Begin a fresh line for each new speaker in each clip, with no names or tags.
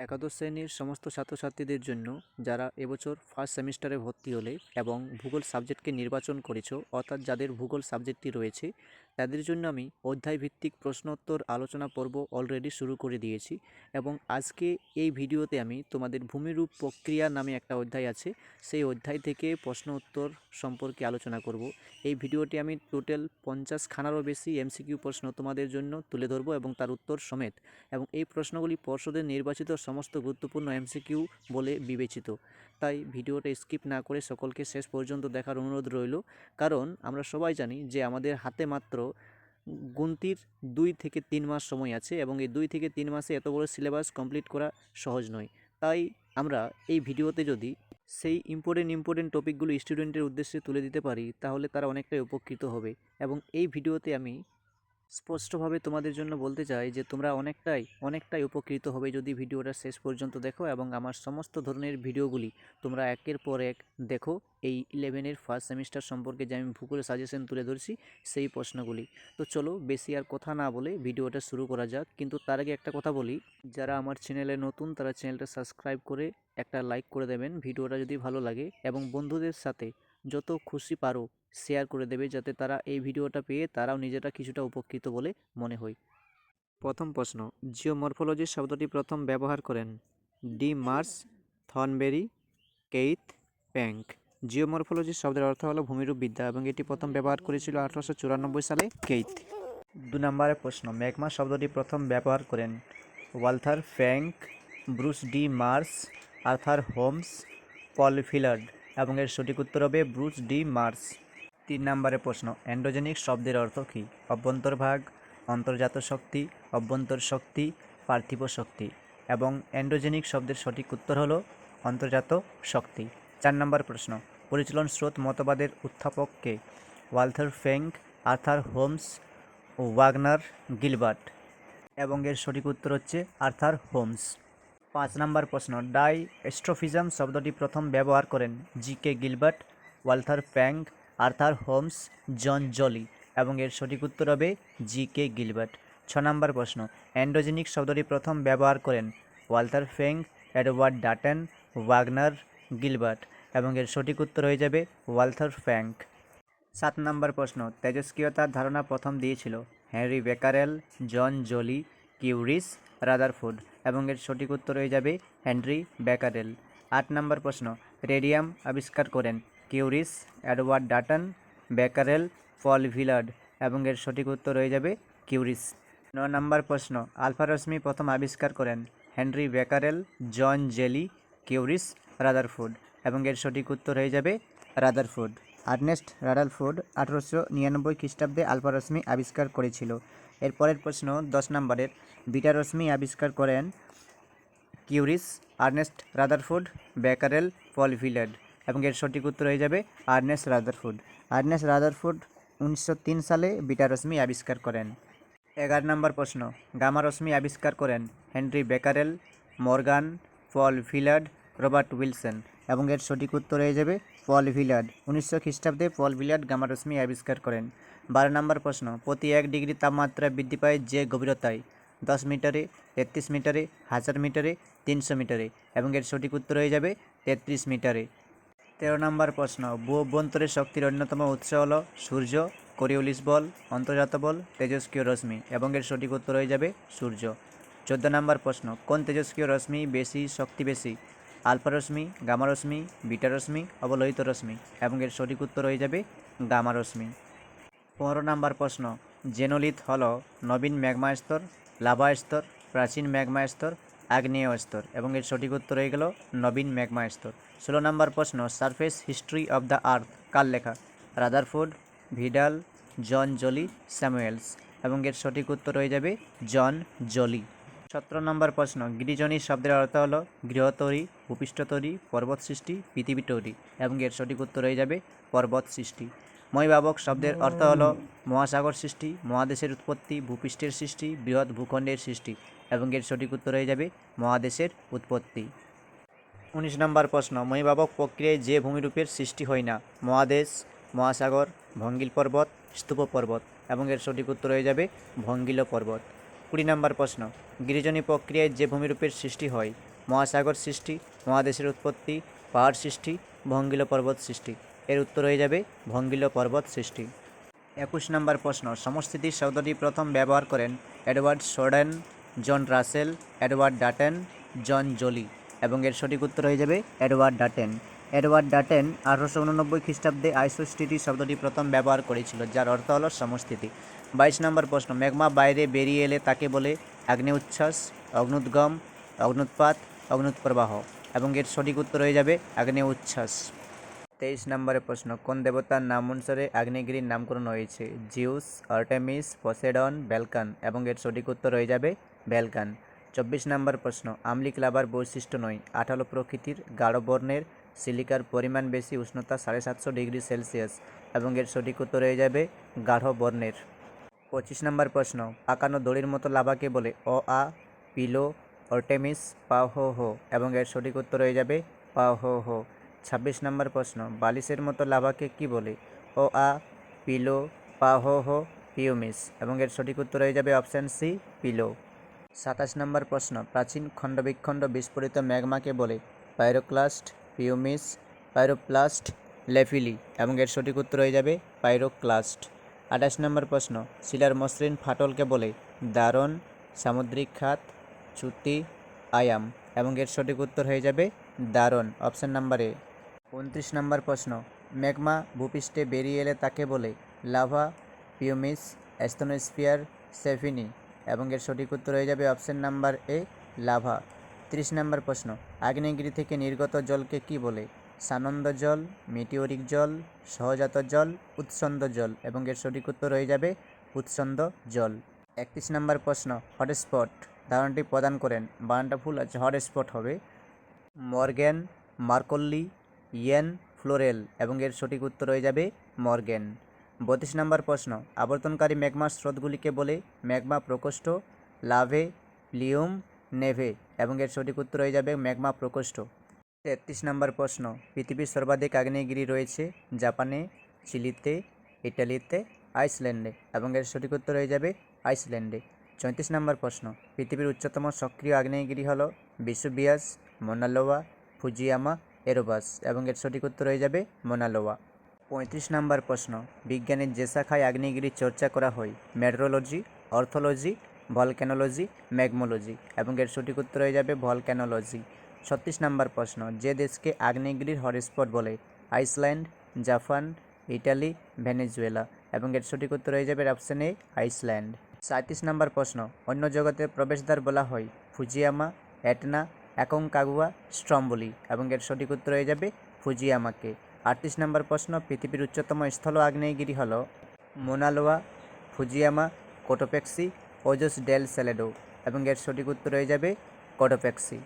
একাদশ শ্রেণির সমস্ত ছাত্রছাত্রীদের জন্য যারা এবছর ফার্স্ট সেমিস্টারে ভর্তি হলে এবং ভূগোল সাবজেক্টকে নির্বাচন করেছ, অর্থাৎ যাদের ভূগোল সাবজেক্টটি রয়েছে তাদের জন্য আমি অধ্যায়ভিত্তিক প্রশ্নোত্তর আলোচনা পর্ব অলরেডি শুরু করে দিয়েছি এবং আজকে এই ভিডিওতে আমি তোমাদের ভূমিরূপ প্রক্রিয়া নামে একটা অধ্যায় আছে, সেই অধ্যায় থেকে প্রশ্ন উত্তর সম্পর্কে আলোচনা করব। এই ভিডিওটি আমি টোটাল পঞ্চাশ খানারও বেশি এমসিকিউ প্রশ্ন তোমাদের জন্য তুলে ধরবো এবং তার উত্তর সমেত। এবং এই প্রশ্নগুলি পর্ষদের নির্বাচিত সমস্ত গুরুত্বপূর্ণ এমসিকিউ বলে বিবেচিত। তাই ভিডিওটা স্কিপ না করে সকলকে শেষ পর্যন্ত দেখার অনুরোধ রইল। কারণ আমরা সবাই জানি যে আমাদের হাতে মাত্র গুনতির দুই থেকে তিন মাস সময় আছে এবং এই দুই থেকে তিন মাসে এত বড় সিলেবাস কমপ্লিট করা সহজ নয়। তাই আমরা এই ভিডিওতে যদি সেই ইম্পর্টেন্ট ইম্পর্টেন্ট টপিকগুলো স্টুডেন্টের উদ্দেশ্যে তুলে দিতে পারি, তাহলে তারা অনেকটাই উপকৃত হবে। এবং এই ভিডিওতে আমি স্পষ্টভাবে তোমাদের জন্য বলতে চাই যে তোমরা অনেকটাই অনেকটাই উপকৃত হবে যদি ভিডিওটা শেষ পর্যন্ত দেখো এবং আমার সমস্ত ধরনের ভিডিওগুলি তোমরা একের পর এক দেখো। এই ইলেভেনের ফার্স্ট সেমিস্টার সম্পর্কে যে আমি ভূগোলের সাজেশন তুলে ধরছি, সেই প্রশ্নগুলি। তো চলো বেশি আর কথা না বলে ভিডিওটা শুরু করা যাক। কিন্তু তার আগে একটা কথা বলি, যারা আমার চ্যানেলে নতুন তারা চ্যানেলটা সাবস্ক্রাইব করে একটা লাইক করে দেবেন। ভিডিওটা যদি ভালো লাগে এবং বন্ধুদের সাথে যত খুশি পারো শেয়ার করে দেবে যাতে তারা এই ভিডিওটা পেয়ে তারাও নিজেরা কিছুটা উপকৃত বলে মনে হয়। প্রথম প্রশ্ন জিওমরফোলজি শব্দটি প্রথম ব্যবহার করেন de Mars Thornbury Keith Penck geomorphology শব্দের অর্থ হলো ভূমিরূপ বিদ্যা এবং এটি প্রথম ব্যবহার করেছিল আঠারোশো চুরানব্বই সালে কেইথ। দু নম্বরের প্রশ্ন, ম্যাগমা শব্দটি প্রথম ব্যবহার করেন Walther Penck Bruce de Mars, Arthur Holmes, Paul Villard এবং এর সঠিক উত্তর হবে ব্রুস ডি মার্স। তিন নম্বরে প্রশ্ন অ্যান্ড্রোজেনিক শব্দের অর্থ কী? অভ্যন্তরভাগ অন্তর্জাত শক্তি, অভ্যন্তর শক্তি, পার্থিব শক্তি এবং অ্যান্ড্রোজেনিক শব্দের সঠিক উত্তর হলো অন্তর্জাত শক্তি। চার নম্বর প্রশ্ন, পরিচালন স্রোত মতবাদের উত্থাপককে ওয়ালথার ফ্যাঙ্ক আর্থার হোমস ও ওয়াগনার গিলবার্ট এবং এর সঠিক উত্তর হচ্ছে আর্থার হোমস। পাঁচ নম্বর প্রশ্ন ডাই এস্ট্রোফিজম শব্দটি প্রথম ব্যবহার করেন G K Gilbert, Walther Penck Arthur Holmes John Joly এবং এর সঠিক উত্তর হবে জি কে গিলবার্ট। ছ নম্বর প্রশ্ন। অ্যান্ড্রোজেনিক শব্দটি প্রথম ব্যবহার করেন Walther Frank Edward Dutton, Wagner Gilbert এবং এর সঠিক উত্তর হয়ে যাবে ওয়ালথার ফ্যাঙ্ক। সাত নম্বর প্রশ্ন। তেজস্ক্রিয়তার ধারণা প্রথম দিয়েছিল Henri Becquerel, John Joly, Curies Rutherford এবং এর সঠিক উত্তর হয়ে যাবে হেনরি বেকারেল। আট নম্বর প্রশ্ন। রেডিয়াম আবিষ্কার করেন Curies Edward Dutton Becquerel Paul Villard এবং এর সঠিক উত্তর হয়ে যাবে কিউরিস। ন নম্বর প্রশ্ন, আলফা রশ্মি প্রথম আবিষ্কার করেন Henri Becquerel John Joly, Curies Rutherford এবং এর সঠিক উত্তর হয়ে যাবে রাদারফুড আর্নেস্ট রাডালফুড আঠারোশো নিরানব্বই খ্রিস্টাব্দে আলফা রশ্মি আবিষ্কার করেছিল। এরপরের প্রশ্ন, দশ নম্বরের, বিটা রশ্মি আবিষ্কার করেন Curies, Ernest Rutherford Becquerel Paul Villard এবং এর সঠিক উত্তর হয়ে যাবে আর্নেস্ট রাদারফুড। আর্নেস রাদারফুড উনিশশো তিন সালে বিটা রশ্মি আবিষ্কার করেন। এগারো নম্বর প্রশ্ন, গামা রশ্মি আবিষ্কার করেন Henri Becquerel, Morgan, Paul Villard, Robert Wilson এবং এর সঠিক উত্তর হয়ে যাবে পল ভিলার্ড। উনিশশো খ্রিস্টাব্দে পল ভিলার্ড গামা রশ্মি আবিষ্কার করেন। বারো নম্বর প্রশ্ন, প্রতি এক ডিগ্রি তাপমাত্রা বৃদ্ধি পায় যে গভীরতায়? দশ মিটারে, তেত্রিশ মিটারে, হাজার মিটারে, তিনশো মিটারে এবং এর সঠিক উত্তর হয়ে যাবে তেত্রিশ মিটারে। তেরো নম্বর প্রশ্ন ভূ অভ্যন্তরের শক্তির অন্যতম উৎস হল সূর্য, কোরিওলিস বল, অন্তর্জাত বল, তেজস্ক্রিয় রশ্মি, এবং এর সঠিক উত্তর হয়ে যাবে সূর্য। চোদ্দ নম্বর প্রশ্ন, কোন তেজস্ক্রিয় রশ্মি বেশি, শক্তি বেশি? আলফা রশ্মি, গামা রশ্মি, বিটা রশ্মি, অবলোহিত রশ্মি, এবং এর সঠিক উত্তর হয়ে যাবে গামা রশ্মি। পনেরো নম্বর প্রশ্ন, জেনোলিথ হল নবীন ম্যাগমা স্তর, লাভা স্তর, প্রাচীন ম্যাগমা স্তর, আগ্নেয় স্তর, এবং এর সঠিক উত্তর হয়ে গেল নবীন ম্যাগমা স্তর। ষোলো নম্বর প্রশ্ন, Surface History of the Earth, কার লেখা? Rutherford, Vidal, John Joly, Samuels. এবং এর সঠিক উত্তর হয়ে যাবে জন জলি। সতেরো নম্বর প্রশ্ন, গিরিজনী শব্দের অর্থ হলো গৃহতরী, ভূপৃষ্ঠতরী পর্বত সৃষ্টি পৃথিবী তৈরি এবং এর সঠিক উত্তর হয়ে যাবে পর্বত সৃষ্টি ময়বাবক শব্দের অর্থ হলো মহাসাগর সৃষ্টি, মহাদেশের উৎপত্তি, ভূপৃষ্ঠের সৃষ্টি, বৃহৎ ভূখণ্ডের সৃষ্টি। এবং এর সঠিক উত্তর হয়ে যাবে মহাদেশের উৎপত্তি। উনিশ নম্বর প্রশ্ন মহিবাবক প্রক্রিয়ায় যে ভূমিরূপের সৃষ্টি হয় না, মহাদেশ, মহাসাগর, ভঙ্গিল পর্বত, স্তূপ পর্বত, এবং এর সঠিক উত্তর হয়ে যাবে ভঙ্গিল পর্বত। কুড়ি নম্বর প্রশ্ন, গিরিজনী প্রক্রিয়ায় যে ভূমিরূপের সৃষ্টি হয়, মহাসাগর সৃষ্টি, মহাদেশের উৎপত্তি, পাহাড় সৃষ্টি, ভঙ্গিল পর্বত সৃষ্টি, এর উত্তর হয়ে যাবে ভঙ্গিল পর্বত সৃষ্টি। একুশ নম্বর প্রশ্ন, সমস্থিতি শব্দটি প্রথম ব্যবহার করেন Edward Soden, John Russell, Edward Dutton, John Joly. এবং এর সঠিক উত্তর হয়ে যাবে এডওয়ার্ড ডাটেন। এডওয়ার্ড ডাটেন আঠারোশো উননব্বই খ্রিস্টাব্দে আইসোস্থিতি শব্দটি প্রথম ব্যবহার করেছিল, যার অর্থ হলো সমস্থিতি বাইশ নম্বর প্রশ্ন মেঘমা বাইরে বেরিয়ে এলে তাকে বলে আগ্নেয় উচ্ছ্বাস অগ্নুদ্গম, অগ্নুৎপাত, অগ্নুৎপ্রবাহ এবং এর সঠিক উত্তর হয়ে যাবে আগ্নেয় উচ্ছ্বাস তেইশ নম্বরের প্রশ্ন, কোন দেবতার নাম অনুসারে আগ্নেয়গিরির নামকরণ হয়েছে? জিউস, আর্টেমিস, পসেডন, ব্যালকান এবং এর সঠিক উত্তর হয়ে যাবে ব্যালকান। চব্বিশ নম্বর প্রশ্ন, আমলিক লাভার বৈশিষ্ট্য নয়। আঠালো প্রকৃতির গাঢ় বর্ণের সিলিকার পরিমাণ বেশি, উষ্ণতা সাড়ে সাতশো ডিগ্রি সেলসিয়াস এবং এর সঠিক উত্তর হয়ে যাবে গাঢ় বর্ণের। পঁচিশ নম্বর প্রশ্ন, পাকানো দড়ির মতো লাভাকে বলে অ, আ পিলো অর্টেমিস, পা, হো এবং এর সঠিক উত্তর হয়ে যাবে পা, হো ছাব্বিশ নম্বর প্রশ্ন, বালিশের মতো লাভাকে কি বলে ও আ পিলো পা, হো হো, পিওমিস এবং এর সঠিক উত্তর হয়ে যাবে অপশান সি পিলো সাতাশ নম্বর প্রশ্ন, প্রাচীন খণ্ডবিখণ্ড বিস্ফোরিত ম্যাগমাকে বলে, পাইরোক্লাস্ট পিওমিস পাইরোপ্লাস্ট, লেফিলি, এবং এর সঠিক উত্তর হয়ে যাবে পাইরোক্লাস্ট। আঠাশ নম্বর প্রশ্ন, শিলার মসৃণ ফাটলকে বলে, দারণ, সামুদ্রিক খাত, চুতি, আয়াম, এবং এর সঠিক উত্তর হয়ে যাবে দারণ, অপশান নাম্বার উনত্রিশ নম্বর প্রশ্ন, ম্যাগমা ভূপৃষ্ঠে বেরিয়ে এলে তাকে বলে, লাভা, পিউমিস, অ্যাস্তনোস্ফিয়ার, সেফিনি। এবং এর সঠিক উত্তর হয়ে যাবে অপশান নাম্বার এ লাভা। ত্রিশ নম্বর প্রশ্ন, আগ্নেয়গিরি থেকে নির্গত জলকে কি বলে? সানন্দ জল মিটিওরিক জল, সহজাত জল, উৎসন্দ জল এবং এর সঠিক উত্তর হয়ে যাবে উৎসন্দ জল। একত্রিশ নম্বর প্রশ্ন হটস্পট ধারণাটি প্রদান করেন। বানানটা ফুল আছে হটস্পট হবে। মর্গ্যান মার্কল্লি, ইয়েন, ফ্লোরেল এবং এর সঠিক উত্তর হয়ে যাবে মর্গ্যান বত্রিশ নম্বর প্রশ্ন, আবর্তনকারী ম্যাগমার স্রোতগুলিকে বলে ম্যাগমা প্রকোষ্ঠ, লাভে প্লিউম নেভে, এবং এর সঠিক উত্তর হয়ে যাবে ম্যাগমা প্রকোষ্ঠ। তেত্রিশ নম্বর প্রশ্ন, পৃথিবীর সর্বাধিক আগ্নেয়গিরি রয়েছে জাপানে, চিলিতে, ইটালিতে, আইসল্যান্ডে, এবং এর সঠিক উত্তর হয়ে যাবে আইসল্যান্ডে। চৌত্রিশ নম্বর প্রশ্ন, পৃথিবীর উচ্চতম সক্রিয় আগ্নেয়গিরি হল বিসুবিয়াস, মোনালোয়া, ফুজিয়ামা, এরোবাস, এবং এর সঠিক উত্তর হয়ে যাবে মোনালোয়া। পঁয়ত্রিশ নম্বর প্রশ্ন। বিজ্ঞানের যে শাখায় আগ্নেয়গিরির চর্চা করা হয়, মেট্রোলজি, অর্থোলজি, ভলক্যানোলজি, ম্যাগমোলজি এবং এর সঠিক উত্তর হয়ে যাবে ভলক্যানোলজি। ছত্রিশ নম্বর প্রশ্ন, যে দেশকে আগ্নেয়গিরির হটস্পট বলে, আইসল্যান্ড, জাপান, ইটালি, ভেনেজুয়েলা এবং এর সঠিক উত্তর হয়ে যাবে অপশন এ, আইসল্যান্ড। সাঁত্রিশ নম্বর প্রশ্ন, অন্য জগতের প্রবেশদ্বার বলা হয়, ফুজিয়ামা, এটনা অ্যাকংকাগুয়া স্ট্রম্বলি এবং এর সঠিক উত্তর হয়ে যাবে ফুজিয়ামাকে। আটত্রিশ নম্বর প্রশ্ন, পৃথিবীর উচ্চতম স্থল আগ্নেয়গিরি হল মোনালোয়া, ফুজিয়ামা, কোটোপেক্সি, ওজোস ডেল সেলেডো এবং এর সঠিক উত্তর হয়ে যাবে কোটোপেক্সি।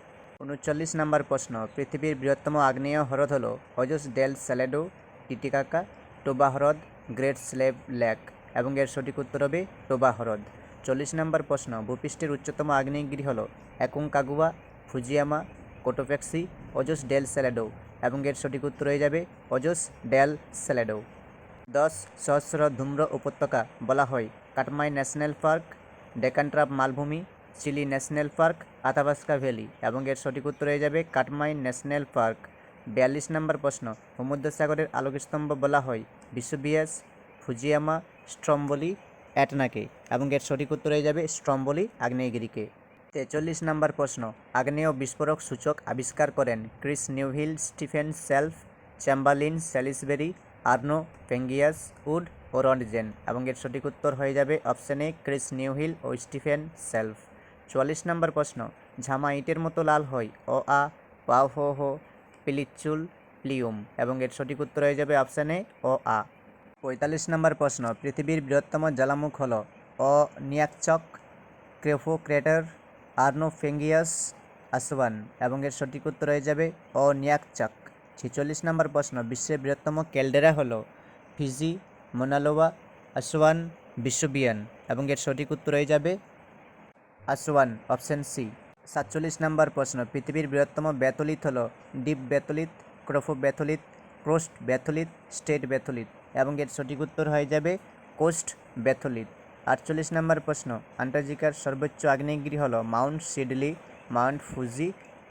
উনচল্লিশ নম্বর প্রশ্ন, পৃথিবীর বৃহত্তম আগ্নেয় হ্রদ হল অজোস ডেল স্যালেডো টিটিকাকা টোবা হ্রদ, গ্রেট স্লেভ লেক এবং এর সঠিক উত্তর হবে টোবা হ্রদ। চল্লিশ নম্বর প্রশ্ন, ভূপৃষ্ঠের উচ্চতম আগ্নেয়গিরি হল অ্যাকুংকাগুয়া ফুজিয়ামা, কোটোপেক্সি অজোস ডেল স্যালেডো এবং এর সঠিক উত্তর হয়ে যাবে অজোস ডেল স্যালেডো দশ সহস্র ধূম্র উপত্যকা বলা হয়। কাটমাই ন্যাশনাল পার্ক, ডেকানট্রাপ মালভূমি, Chile national park Athabasca valley এবং এর সঠিক উত্তর হয়ে যাবে কাটমাই ন্যাশনাল পার্ক। বিয়াল্লিশ নম্বর প্রশ্ন, ভূমধ্যসাগরের আলোকস্তম্ভ বলা হয়। বিশ্ববিয়াস ফুজিয়ামা, স্ট্রম্বলি, অ্যাটনাকে এবং এর সঠিক উত্তর হয়ে যাবে স্ট্রম্বলি, আগ্নেয়গিরিকে। তেচল্লিশ নম্বর প্রশ্ন, আগ্নেয় বিস্ফোরক সূচক আবিষ্কার করেন Chris Newhill Stephen Self Chamberlin Salisbury, Arno Penzias Wood ও রন্ডজেন এবং এর সঠিক উত্তর হয়ে যাবে অপশন এ, ক্রিস নিউহিল ও স্টিফেন সেলফ। চুয়াল্লিশ নম্বর প্রশ্ন, ঝামা ইটের মতো লাল হয় ও আ পাও হো হো, পিলিচুল, প্লিউম এবং এর সঠিক উত্তর হয়ে যাবে অপশন এ ও আ। পঁয়তাল্লিশ নম্বর প্রশ্ন, পৃথিবীর বৃহত্তম জ্বালামুখ হল, অ, নিয়াকচক ক্রেফো ক্রেটার আর্নোফেঙ্গিয়াস আসওয়ান এবং এর সঠিক উত্তর হয়ে যাবে অ নিয়াকচক। ছেচল্লিশ নম্বর প্রশ্ন, বিশ্বের বৃহত্তম ক্যালডেরা হল ফিজি মোনালোয়া আসওয়ান বিশ্ববিয়ান এবং এর সঠিক উত্তর হয়ে যাবে আসওয়ান, অপশন সি। সাতচল্লিশ নম্বর প্রশ্ন, পৃথিবীর বৃহত্তম ব্যাথলিত হল ডিপ ব্যাথলিত ক্রোফো ব্যাথলিত ক্রোস্ট ব্যাথলিত স্টেট ব্যাথলিত এবং এর সঠিক উত্তর হয়ে যাবে কোস্ট ব্যাথলিত আটচল্লিশ নম্বর প্রশ্ন, আন্টার্কটিকার সর্বোচ্চ আগ্নেয়গিরি হল Mount Sidley, Mount Fuji,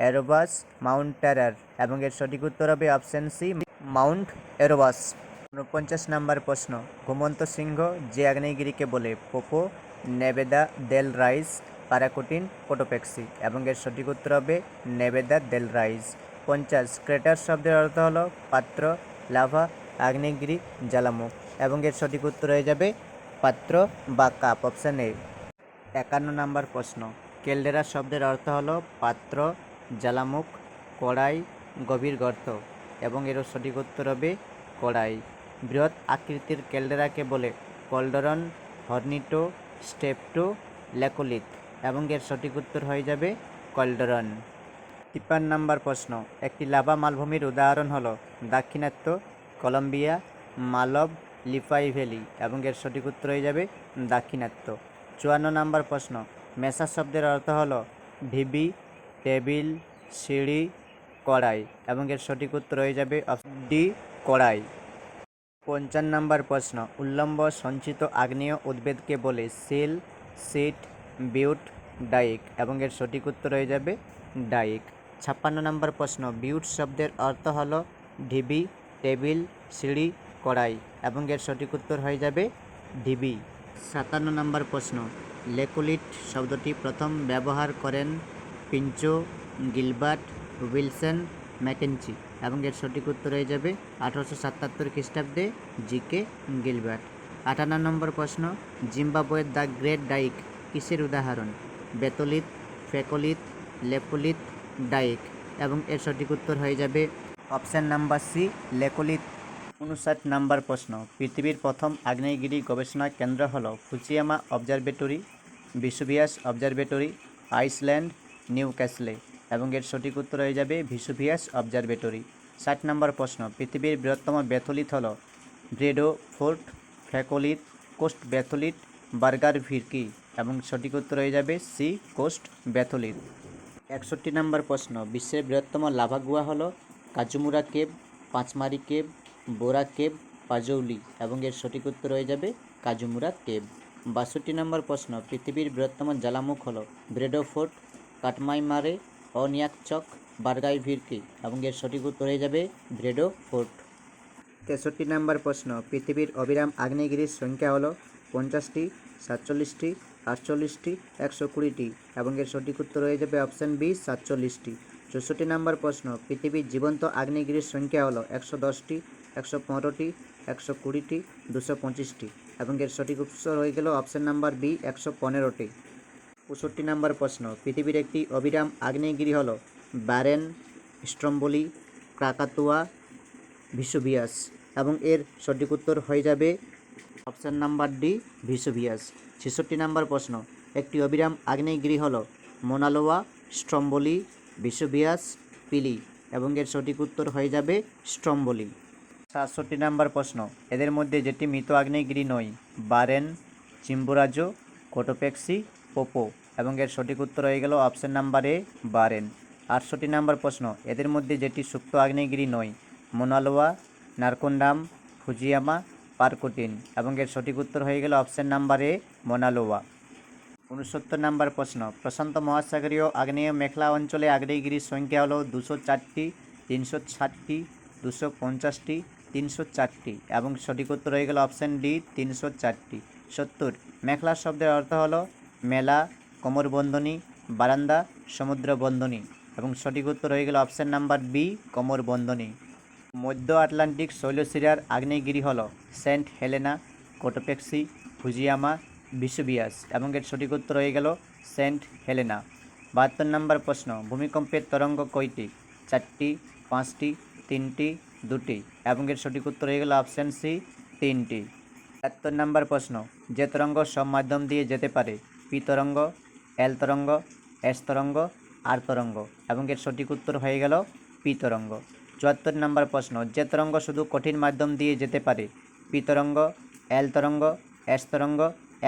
Erebus, Mount Terror এবং এর সঠিক উত্তর হবে অপশন সি, মাউন্ট এরোবাস। উনপঞ্চাশ নম্বর প্রশ্ন, ঘুমন্ত সিংহ যে আগ্নেয়গিরিকে বলে পোপো নেবেদা দেল রাইস প্যারাকুটিন কোটোপেক্সি এবং এর সঠিক উত্তর হবে নেবেদা দেল রাইস পঞ্চাশ, ক্রেটার শব্দের অর্থ হলো পাত্র, লাভা, আগ্নেয়গিরি, জ্বালামুখ এবং এর সঠিক উত্তর হয়ে যাবে পাত্র বা কাপ অপশান এ। একান্ন নম্বর প্রশ্ন। কেলডেরা শব্দের অর্থ হল পাত্র, জ্বালামুখ, কড়াই, গভীর গর্ত এবং এর সঠিক উত্তর হবে কড়াই। বৃহৎ আকৃতির কেলডেরাকে বলে কলডরন, হর্নিটো, স্টেপটো, ল্যাকোলিথ এবং এর সঠিক উত্তর হয়ে যাবে কল্ডরন। তিপ্পান্ন নম্বর প্রশ্ন। একটি লাভা মালভূমির উদাহরণ হল দাক্ষিণাত্য, কলম্বিয়া, মালব লিপাই ভ্যালি এবং এর সঠিক উত্তর হয়ে যাবে দাক্ষিণাত্য। চুয়ান্ন নম্বর প্রশ্ন, মেসা শব্দের অর্থ হলো ঢিবি টেবিল, সিঁড়ি, কড়াই এবং এর সঠিক উত্তর হয়ে যাবে ডি কড়াই। পঞ্চান্ন নম্বর প্রশ্ন, উল্লম্ব সঞ্চিত আগ্নেয় উদ্ভিদকে বলে সিল, সিট, বিউট, ডাইক এবং এর সঠিক উত্তর হয়ে যাবে ডাইক। ছাপ্পান্ন নম্বর প্রশ্ন, বিউট শব্দের অর্থ হলো ঢিবি টেবিল, সিঁড়ি কড়াই এবং এর সঠিক উত্তর হয়ে যাবে ঢিবি সাতান্ন নম্বর প্রশ্ন। লেকুলিট শব্দটি প্রথম ব্যবহার করেন পিঞ্চো, গিলবার্ট, উইলসন ম্যাকেনচি এবং এর সঠিক উত্তর হয়ে যাবে আঠারোশো সাতাত্তর খ্রিস্টাব্দে জি কে গিলবার্ট। আটান্ন নম্বর প্রশ্ন। জিম্বাবুয়ের দ্য গ্রেট ডাইক কিসের উদাহরণ? বেতলিত, ফেকলিত লেপলিত ডাইক এবং এর সঠিক উত্তর হয়ে যাবে অপশান নাম্বার সি, লেকলিত। উনষাট নাম্বার প্রশ্ন, পৃথিবীর প্রথম আগ্নেয়গিরি গবেষণা কেন্দ্র হল Fujiyama observatory, Vesuvius observatory, Iceland, new ক্যাসলে এবং এর সঠিক উত্তর হয়ে যাবে ভিসুভিয়াস অবজারভেটরি। ষাট নম্বর প্রশ্ন, পৃথিবীর বৃহত্তম ব্যাথলিত হল ব্রেডো, ফোর্ট ফ্যাকোলিত কোস্ট ব্যাথলিট, বার্গার ভিরকি এবং সঠিক উত্তর হয়ে যাবে সি, কোস্ট ব্যাথলিত একষট্টি নম্বর প্রশ্ন, বিশ্বের বৃহত্তম লাভাগুয়া হল কাজুমুরা কেব পাঁচমারি কেব বোরা কেব পাজৌলি এবং এর সঠিক উত্তর হয়ে যাবে কাজুমুরা কেব। বাষট্টি নম্বর প্রশ্ন, পৃথিবীর বৃহত্তম জ্বালামুখ হল ব্রেডো ফোর্ট কাটমাইমারে অনিয়াকচক বার্গাই ভিরকি এবং এর সঠিক উত্তর হয়ে যাবে ব্রেডো ফোর্ট তেষট্টি নম্বর প্রশ্ন, পৃথিবীর অবিরাম আগ্নেয়গিরির সংখ্যা হলো পঞ্চাশটি, সাতচল্লিশটি, আটচল্লিশটি, একশো কুড়িটি এবং এর সঠিক উত্তর হয়ে যাবে অপশান বি, সাতচল্লিশটি। চৌষট্টি নম্বর প্রশ্ন, পৃথিবীর জীবন্ত আগ্নেয়গিরির সংখ্যা হলো একশো দশটি একশো পনেরোটি, একশো কুড়িটি, দুশো পঁচিশটি এবং এর সঠিক উত্তর হয়ে গেল অপশান নাম্বার বি, একশো পনেরোটি। পঁয়ষট্টি নম্বর প্রশ্ন, পৃথিবীর একটি অবিরাম আগ্নেয়গিরি হল ব্যারেন, স্ট্রম্বলি, ক্রাকাতুয়া, ভিসুভিয়াস এবং এর সঠিক উত্তর হয়ে যাবে অপশান নাম্বার ডি, ভিসুভিয়াস। ছেষট্টি নম্বর প্রশ্ন, একটি অবিরাম আগ্নেয়গিরি হল মোনালোয়া, স্ট্রম্বলি, ভিসুভিয়াস, পিলি এবং এর সঠিক উত্তর হয়ে যাবে স্ট্রম্বলি। সাতষট্টি নম্বর প্রশ্ন। এদের মধ্যে যেটি মৃত আগ্নেয়গিরি নয়, বারেন, চিম্বুরাজো, কোটোপেক্সি, পোপো এবং এর সঠিক উত্তর হয়ে গেল অপশান নাম্বার এ, বারেন। আটষট্টি নম্বর প্রশ্ন, এদের মধ্যে যেটি সুপ্ত আগ্নেয়গিরি নয়, মোনালোয়া, নারকোন্ডাম, ফুজিয়ামা, পারকোটিন এবং এর সঠিক উত্তর হয়ে গেল অপশান নাম্বার এ, মোনালোয়া। উনসত্তর নম্বর প্রশ্ন, প্রশান্ত মহাসাগরীয় আগ্নেয় মেখলা অঞ্চলে আগ্নেয়গিরির সংখ্যা হলো দুশো চারটি, তিনশো ষাটটি, দুশো পঞ্চাশটি তিনশো চারটি এবং সঠিক উত্তর হয়ে গেল অপশান ডি, তিনশো চারটি। সত্তর মেখলা শব্দের অর্থ হলো মেলা কোমরবন্ধনী বারান্দা, সমুদ্র বন্ধনী এবং সঠিক উত্তর হয়ে গেল অপশান নাম্বার বি কোমরবন্ধনী মধ্য আটলান্টিক শৈলশিরার আগ্নেয়গিরি হল Saint Helena, Cotopaxi, Fujiyama, Vesuvius এবং এর সঠিক উত্তর হয়ে গেল সেন্ট হেলেনা। বাহাত্তর নম্বর প্রশ্ন, ভূমিকম্পের তরঙ্গ কয়টি? চারটি, পাঁচটি, তিনটি দুটি এবং এর সঠিক উত্তর হয়ে গেল অপশান সি তিনটি। একাত্তর নম্বর প্রশ্ন, যে তরঙ্গ সব মাধ্যম দিয়ে যেতে পারে পি তরঙ্গ এল তরঙ্গ এস তরঙ্গ আর তরঙ্গ, এবং এর সঠিক উত্তর হয়ে গেল পি তরঙ্গ। চুয়াত্তর নম্বর প্রশ্ন, যে তরঙ্গ শুধু কঠিন মাধ্যম দিয়ে যেতে পারে পি তরঙ্গ এল তরঙ্গ এস তরঙ্গ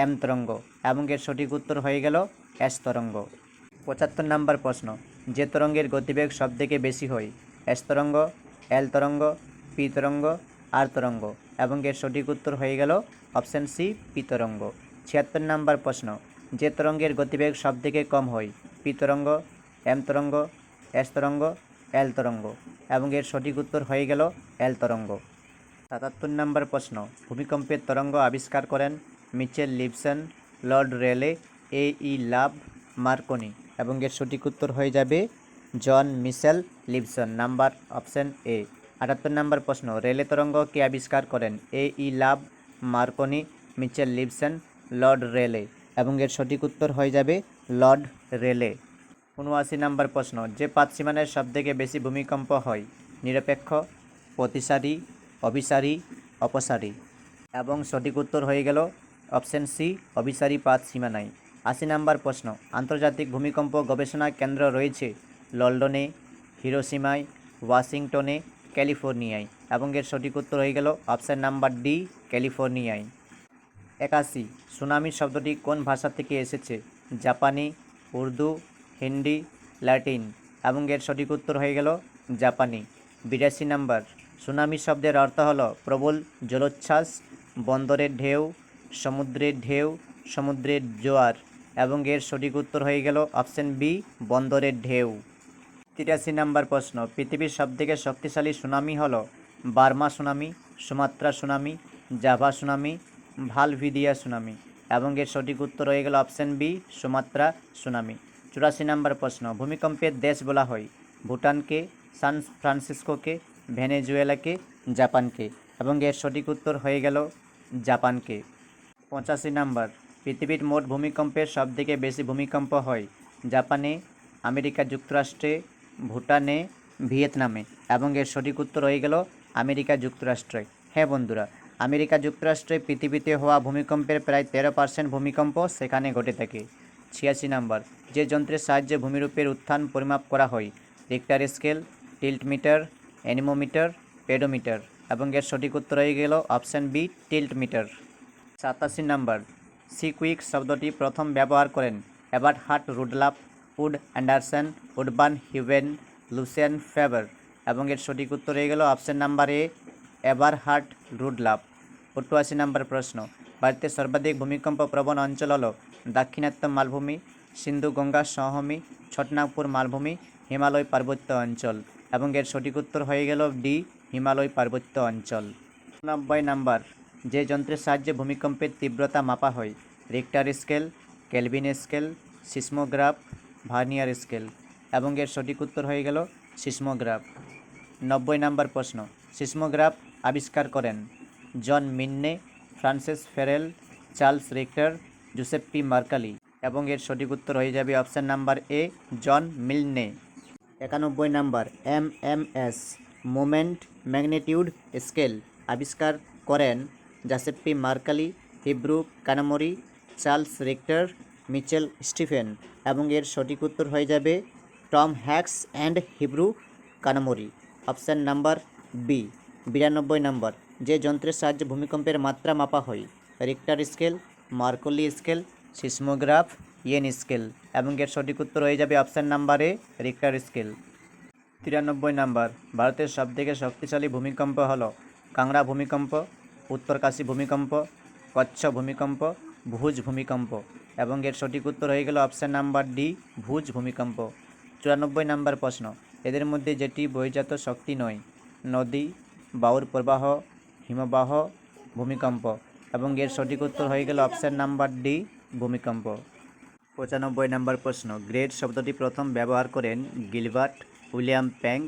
এম তরঙ্গ, এবং এর সঠিক উত্তর হয়ে গেল এস তরঙ্গ। পঁচাত্তর নম্বর প্রশ্ন, যে তরঙ্গের গতিবেগ সবথেকে বেশি হয় এস তরঙ্গ এল তরঙ্গ, পি তরঙ্গ, আর তরঙ্গ এবং এর সঠিক উত্তর হয়ে গেল অপশান সি, পি তরঙ্গ। ছিয়াত্তর নম্বর প্রশ্ন, যে তরঙ্গের গতিবেগ সবথেকে কম হয়, পি তরঙ্গ, এম তরঙ্গ, এস তরঙ্গ, এল তরঙ্গ এবং এর সঠিক উত্তর হয়ে গেল এল তরঙ্গ। সাতাত্তর নম্বর প্রশ্ন, ভূমিকম্পের তরঙ্গ আবিষ্কার করেন মিচেল লিপসন লর্ড রেলে, এ ই লাভ মার্কনি এবং এর সঠিক উত্তর হয়ে যাবে জন মিশেল লিপসন নাম্বার অপশন এ। আটাত্তর নম্বর প্রশ্ন, রেলে তরঙ্গ কে আবিষ্কার করেন? A E Love, Marconi, Mitchell Lipson Lord Rayleigh. এবং এর সঠিক উত্তর হয়ে যাবে লর্ড রেলে। উনআশি নম্বর প্রশ্ন, যে পাঁচ সীমানায় সবথেকে বেশি ভূমিকম্প হয়? নিরপেক্ষ, প্রতিসারী, অভিসারী, অপসারী। এবং সঠিক উত্তর হয়ে গেল অপশন সি, অভিসারী পাত সীমানায়। আশি নম্বর প্রশ্ন, আন্তর্জাতিক ভূমিকম্প গবেষণা কেন্দ্র রয়েছে? লন্ডনে, হিরোসীমায়, ওয়াশিংটনে, ক্যালিফোর্নিয়ায় এবং এর সঠিক উত্তর হয়ে গেল অপশন নাম্বার ডি, ক্যালিফোর্নিয়ায়। একাশি সুনামি শব্দটি কোন ভাষা থেকে এসেছে? জাপানি, উর্দু, হিন্দি, ল্যাটিন এবং এর সঠিক উত্তর হয়ে গেল জাপানি। বিরাশি নাম্বার সুনামি শব্দের অর্থ হলো প্রবল জলোচ্ছ্বাস, বন্দরের ঢেউ, সমুদ্রের ঢেউ, সমুদ্রের জোয়ার এবং এর সঠিক উত্তর হয়ে গেল অপশন বি, বন্দরের ঢেউ। তিরাশি নম্বর প্রশ্ন, পৃথিবীর সবথেকে শক্তিশালী সুনামি হলো Burma tsunami, Sumatra tsunami, Java tsunami, Valdivia tsunami এবং এর সঠিক উত্তর হয়ে গেল অপশন বি, সুমাত্রা সুনামি। চুরাশি নম্বর প্রশ্ন, ভূমিকম্পের দেশ বলা হয় ভুটানকে, সান ফ্রান্সিসকোকে, ভেনেজুয়েলাকে, জাপানকে এবং এর সঠিক উত্তর হয়ে গেল জাপানকে। পঁচাশি নাম্বার, পৃথিবীর মোট ভূমিকম্পের সবথেকে বেশি ভূমিকম্প হয় জাপানে, আমেরিকা যুক্তরাষ্ট্রে ভুটানে, ভিয়েতনামে এবং এর সঠিক উত্তর হয়ে গেল আমেরিকা যুক্তরাষ্ট্রে হ্যাঁ বন্ধুরা, আমেরিকা যুক্তরাষ্ট্রে পৃথিবীতে হওয়া ভূমিকম্পের প্রায় তেরো পার্সেন্ট ভূমিকম্প সেখানে ঘটে থাকে। ছিয়াশি নাম্বার, যে যন্ত্রের সাহায্যে ভূমিরূপের উত্থান পরিমাপ করা হয় Richter scale tilt meter anemometer pedometer এবং এর সঠিক উত্তর হয়ে গেল অপশান বি টিল্ট মিটার সাতাশি নাম্বার সিকুইক শব্দটি প্রথম ব্যবহার করেন Albert Hart Rudolph Wood Anderson, Woodburn, Heuven, Lucien Favre এবং এর সঠিক উত্তর হয়ে গেল option number A Hart Rudolph অষ্টআশি নাম্বার প্রশ্ন, ভারতের সর্বাধিক ভূমিকম্প প্রবণ অঞ্চল হল দাক্ষিণাত্য মালভূমি, সিন্ধু গঙ্গা সমভূমি, ছটনাগপুর মালভূমি, হিমালয় পার্বত্য অঞ্চল এবং এর সঠিক উত্তর হয়ে গেল ডি, হিমালয় পার্বত্য অঞ্চল। নব্বই নাম্বার, যে যন্ত্রের সাহায্যে ভূমিকম্পের তীব্রতা মাপা হয় Richter scale Kelvin scale seismograph vernier scale এবং এর সঠিক উত্তর হয়ে গেল সিসমোগ্রাফ। নব্বই নাম্বার প্রশ্ন, সিসমোগ্রাফ আবিষ্কার করেন John মিন্নে, Francis Ferrel, Charles Richter, Giuseppe Mercalli এবং এর সঠিক উত্তর হয়ে যাবে অপশান নাম্বার এ, জন মিলনে একানব্বই number M M S moment magnitude scale আবিষ্কার করেন Giuseppe Mercalli, Hiroo Kanamori, Charles Richter, Michelle Stephen. এবং এর সঠিক উত্তর হয়ে যাবে Tom Hanks and Hiroo Kanamori, option number B, বিরানব্বই নম্বর। যে যন্ত্রের সাহায্যে ভূমিকম্পের মাত্রা মাপা হয় Richter scale Mercalli scale seismograph Yen scale এবং এর সঠিক উত্তর হয়ে যাবে option number A Richter scale তিরানব্বই নাম্বার, ভারতের সবথেকে শক্তিশালী ভূমিকম্প হল কাংড়া ভূমিকম্প, উত্তরকাশী ভূমিকম্প, কচ্ছ ভূমিকম্প ভুজ ভূমিকম্প এবং এর সঠিক উত্তর হয়ে গেল অপশান নাম্বার ডি ভুজ ভূমিকম্প। চুরানব্বই নাম্বার প্রশ্ন। এদের মধ্যে যেটি বহির্জাত শক্তি নয়, নদী, বাউর প্রবাহ, হিমবাহ, ভূমিকম্প এবং এর সঠিক উত্তর হয়ে গেল অপশান নাম্বার ডি ভূমিকম্প। পঁচানব্বই নম্বর প্রশ্ন। গ্রেড শব্দটি প্রথম ব্যবহার করেন গিলবার্ট উইলিয়াম প্যাঙ্ক,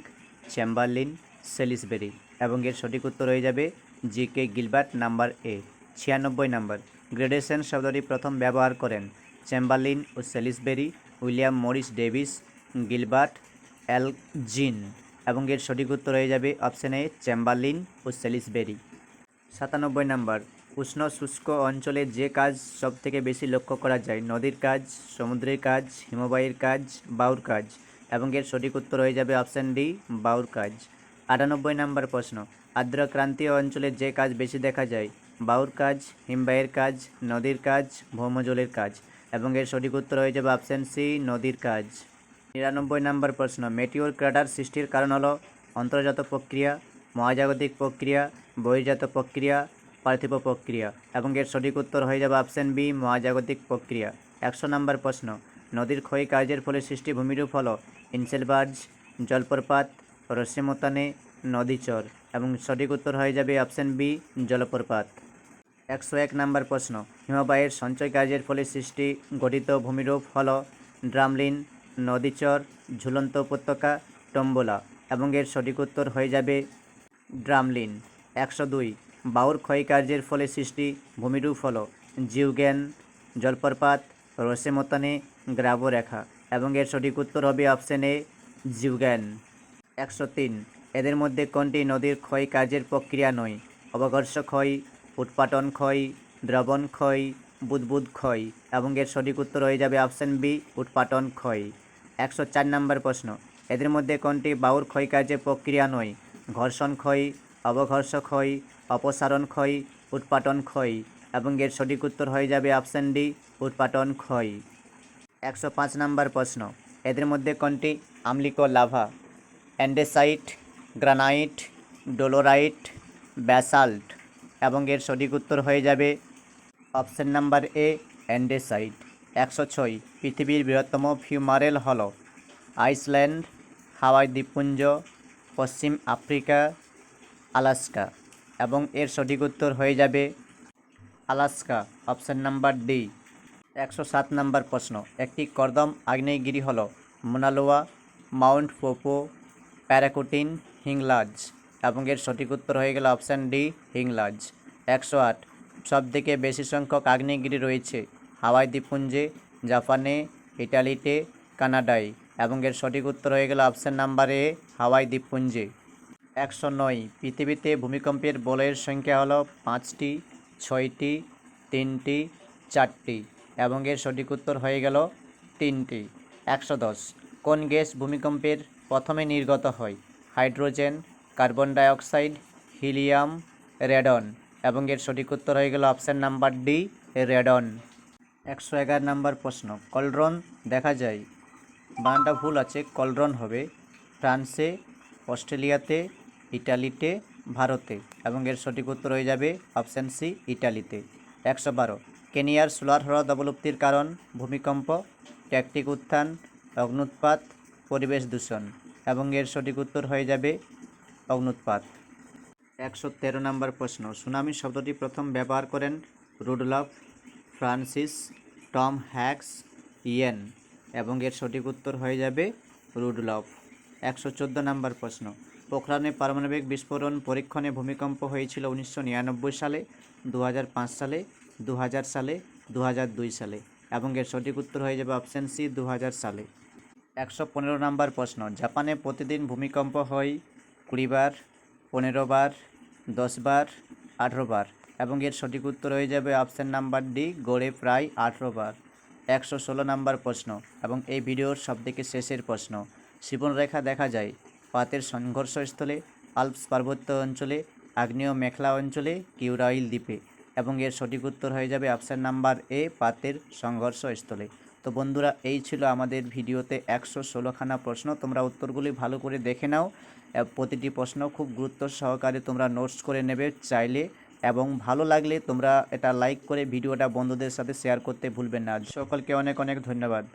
চ্যাম্বারলিন, সেলিসবেরি এবং এর সঠিক উত্তর হয়ে যাবে জি কে গিলবার্ট নাম্বার এ ছিয়ানব্বই নম্বর। গ্রেডেশন শব্দটি প্রথম ব্যবহার করেন চ্যাম্বারলিন ও Salisbury, William Morris Davis, Gilbert Elgin এবং এর সঠিক উত্তর হয়ে যাবে অপশান এ চ্যাম্বারলিন ও সেলিসবেরি। সাতানব্বই নাম্বার, উষ্ণ শুষ্ক অঞ্চলে যে কাজ সবথেকে বেশি লক্ষ্য করা যায়, নদীর কাজ, সমুদ্রের কাজ, হিমবাহের কাজ, বাউর কাজ এবং এর সঠিক উত্তর হয়ে যাবে অপশান ডি, বাউর কাজ। আটানব্বই নাম্বার প্রশ্ন, আর্দ্র ক্রান্তীয় অঞ্চলে যে কাজ বেশি দেখা যায় বাউর কাজ, হিমবাহের কাজ, নদীর কাজ, ভৌমজলের কাজ এবং এর সঠিক উত্তর হয়ে যাবে অপশান সি নদীর কাজ। নিরানব্বই নম্বর প্রশ্ন, মেটিওর ক্রাটার সৃষ্টির কারণ হলো অন্তর্জাত প্রক্রিয়া, মহাজাগতিক প্রক্রিয়া, বহির্জাত প্রক্রিয়া, পার্থিব প্রক্রিয়া এবং এর সঠিক উত্তর হয়ে যাবে অপশান বি মহাজাগতিক প্রক্রিয়া। একশো নম্বর প্রশ্ন, নদীর ক্ষয় কার্যের ফলে সৃষ্টি ভূমিরূপ হল ইনসেলবার্জ, জলপ্রপাত, রশ্মিমতানে নদীচর এবং সঠিক উত্তর হয়ে যাবে অপশান বি জলপ্রপাত। একশো এক নম্বর প্রশ্ন, হিমবাহের সঞ্চয় কার্যের ফলে সৃষ্টি গঠিত ভূমিরূপ হল ড্রামলিন, নদীচর, ঝুলন্ত উপত্যকা, টম্বোলা এবং এর সঠিক উত্তর হয়ে যাবে ড্রামলিন। একশো দুই, বাউর ক্ষয়কার্যের ফলে সৃষ্টি ভূমিরূপ হল জিউগ্যান জলপ্রপাত, রসেমতানে গ্রাবরেখা এবং এর সঠিক উত্তর হবে অপশন এ জিউগ্যান একশো তিন, এদের মধ্যে কোনটি নদীর ক্ষয় কার্যের প্রক্রিয়া নয়? অবঘর্ষ ক্ষয় উৎপাটন ক্ষয়, দ্রবণ ক্ষয়, বুদবুদ ক্ষয় এবং এর সঠিক উত্তর হয়ে যাবে অপশন বি, উৎপাটন ক্ষয়। একশো চার নম্বর প্রশ্ন। এদের মধ্যে কোনটি বাউর ক্ষয় কার্যের প্রক্রিয়া নয়? ঘর্ষণ ক্ষয়, অবঘর্ষ ক্ষয়, অপসারণ ক্ষয়, উৎপাটন ক্ষয় এবং এর সঠিক উত্তর হয়ে যাবে অপশন ডি, উৎপাটন ক্ষয়। একশো পাঁচ নম্বর প্রশ্ন। এদের মধ্যে কোনটি আম্লিক lava? Andesite, granite, dolerite, basalt. এবং এর সঠিক উত্তর হয়ে যাবে অপশন নাম্বার এ অ্যান্ডেসাইট একশো ছয়, পৃথিবীর বৃহত্তম ফিউমারেল হল। আইসল্যান্ড, হাওয়াই দ্বীপপুঞ্জ, পশ্চিম আফ্রিকা, আলাস্কা। এবং এর সঠিক উত্তর হয়ে যাবে আলাস্কা, অপশন নাম্বার ডি। একশো সাত নম্বর প্রশ্ন, একটি কর্দম আগ্নেয়গিরি হল মোনালোয়া, মাউন্ট পোপো প্যারাকুটিন, হিংলাজ। এবং এর সঠিক উত্তর হয়ে গেল অপশান ডি হিংলাজ একশো আট। সবথেকে বেশি সংখ্যক আগ্নেয়গিরি রয়েছে। হাওয়াই দ্বীপপুঞ্জে, জাপানে, ইটালিতে, কানাডায়। এবং এর সঠিক উত্তর হয়ে গেল অপশান নাম্বার এ, হাওয়াই দ্বীপপুঞ্জে। একশো নয়। পৃথিবীতে ভূমিকম্পের বলয়ের সংখ্যা হলো পাঁচটি, ছয়টি, তিনটি, চারটি। এবং এর সঠিক উত্তর হয়ে গেল তিনটি। একশো দশ। কোন গ্যাস ভূমিকম্পের প্রথমে নির্গত হয়? Hydrogen carbon dioxide, helium, radon এবং এর সঠিক উত্তর হয়ে গেল অপশান নাম্বার ডি, রেডন। একশো এগারো নম্বর প্রশ্ন, কলরন দেখা যায়? বানানটা ভুল আছে, কলরন হবে ফ্রান্সে, অস্ট্রেলিয়াতে, ইটালিতে, ভারতে এবং এর সঠিক উত্তর হয়ে যাবে অপশান সি, ইটালিতে। একশো বারো, কেনিয়ার সোলার হ্রদ অবলুপ্তির কারণ, ভূমিকম্প ট্যাকটিক উত্থান, অগ্নুৎপাত, পরিবেশ দূষণ এবং এর সঠিক উত্তর হয়ে যাবে অগ্নুৎপাত একশো তেরো নম্বর প্রশ্ন সুনামি শব্দটি প্রথম ব্যবহার করেন Rudolph, Francis, Tom Hanks, Yen এবং এর সঠিক উত্তর হয়ে যাবে রুডলফ। একশো চোদ্দ নম্বর প্রশ্ন, পোখরানে পারমাণবিক বিস্ফোরণ পরীক্ষণে ভূমিকম্প হয়েছিল উনিশশো নিরানব্বই সালে দু হাজার পাঁচ সালে দু হাজার সালে দু হাজার দুই সালে এবং এর সঠিক উত্তর হয়ে যাবে অপশান সি দু হাজার সালে। একশো পনেরো নম্বর প্রশ্ন, জাপানে প্রতিদিন ভূমিকম্প হয় কুড়ি বার পনেরো বার দশ বার আঠেরো বার এবং এর সঠিক উত্তর হয়ে যাবে অপশান নাম্বার ডি গড়ে প্রায় আঠেরো বার একশো ষোলো নম্বর প্রশ্ন এবং এই ভিডিওর সবথেকে শেষের প্রশ্ন। জীবনরেখা দেখা যায় পাতের সংঘর্ষস্থলে, আলপস পার্বত্য অঞ্চলে, আগ্নেয় মেখলা অঞ্চলে, কিউরাইল দ্বীপে এবং এর সঠিক উত্তর হয়ে যাবে অপশান নাম্বার এ পাতের সংঘর্ষস্থলে। তো বন্ধুরা, এই ছিল আমাদের ভিডিওতে একশো ষোলোখানা প্রশ্ন। তোমরা উত্তরগুলি ভালো করে দেখে নাও। প্রতিটি প্রশ্ন খুব গুরুত্ব সহকারে তোমরা নোটস করে নেবে চাইলে। এবং ভালো লাগলে তোমরা এটা লাইক করে ভিডিওটা বন্ধুদের সাথে শেয়ার করতে ভুলবেন না। সকলকে অনেক অনেক ধন্যবাদ।